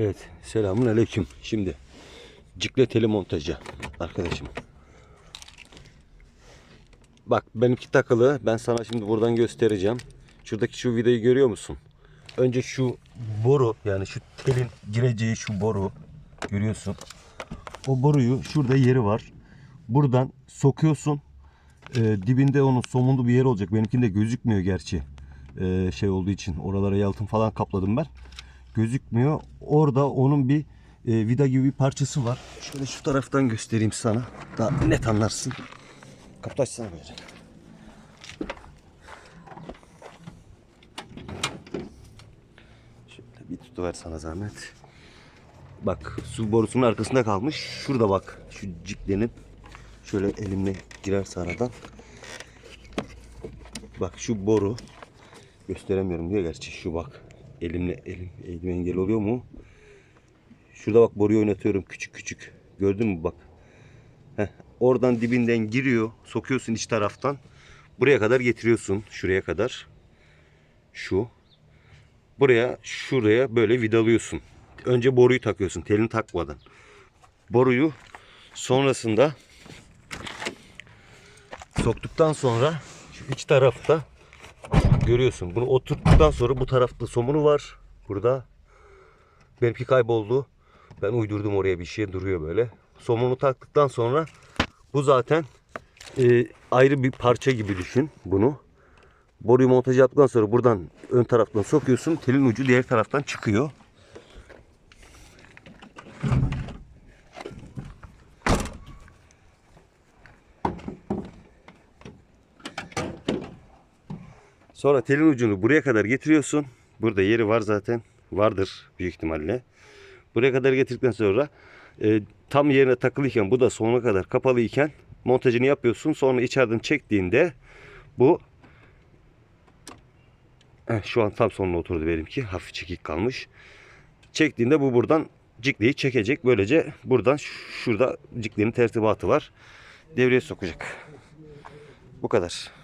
Evet, selamun aleyküm. Şimdi cikle teli montajı arkadaşım. Bak benimki takılı. Ben sana şimdi buradan göstereceğim. Şuradaki şu vidayı görüyor musun? Önce şu boru yani şu telin gireceği şu boru görüyorsun. O boruyu şurada yeri var. Buradan sokuyorsun. Ee, dibinde onun somunlu bir yer olacak. Benimkinde gözükmüyor gerçi. Ee, şey olduğu için oralara yalıtım falan kapladım ben. Gözükmüyor. Orada onun bir e, vida gibi bir parçası var. Şöyle şu taraftan göstereyim sana. Daha net anlarsın. Kapı açsana böyle. Şöyle bir tutuver sana zahmet. Bak su borusunun arkasında kalmış. Şurada bak şu ciklenin şöyle elimle girerse aradan. Bak şu boru gösteremiyorum diye gerçi şu bak elimle elim elime engel oluyor mu? Şurada bak boruyu oynatıyorum küçük küçük. Gördün mü bak. Heh, oradan dibinden giriyor. Sokuyorsun iç taraftan. Buraya kadar getiriyorsun. Şuraya kadar. Şu. Buraya şuraya böyle vidalıyorsun. Önce boruyu takıyorsun telini takmadan. Boruyu sonrasında soktuktan sonra iç tarafta görüyorsun. Bunu oturttuktan sonra bu tarafta somunu var. Burada benimki kayboldu. Ben uydurdum oraya bir şey duruyor böyle. Somunu taktıktan sonra bu zaten e, ayrı bir parça gibi düşün bunu. Boruyu montaj yaptıktan sonra buradan ön taraftan sokuyorsun. Telin ucu diğer taraftan çıkıyor. Sonra telin ucunu buraya kadar getiriyorsun. Burada yeri var zaten. Vardır büyük ihtimalle. Buraya kadar getirdikten sonra e, tam yerine takılıyken bu da sonuna kadar kapalı iken montajını yapıyorsun. Sonra içeriden çektiğinde bu Heh, şu an tam sonuna oturdu benimki. Hafif çekik kalmış. Çektiğinde bu buradan cikleyi çekecek. Böylece buradan şurada ciklenin tertibatı var. Devreye sokacak. Bu kadar.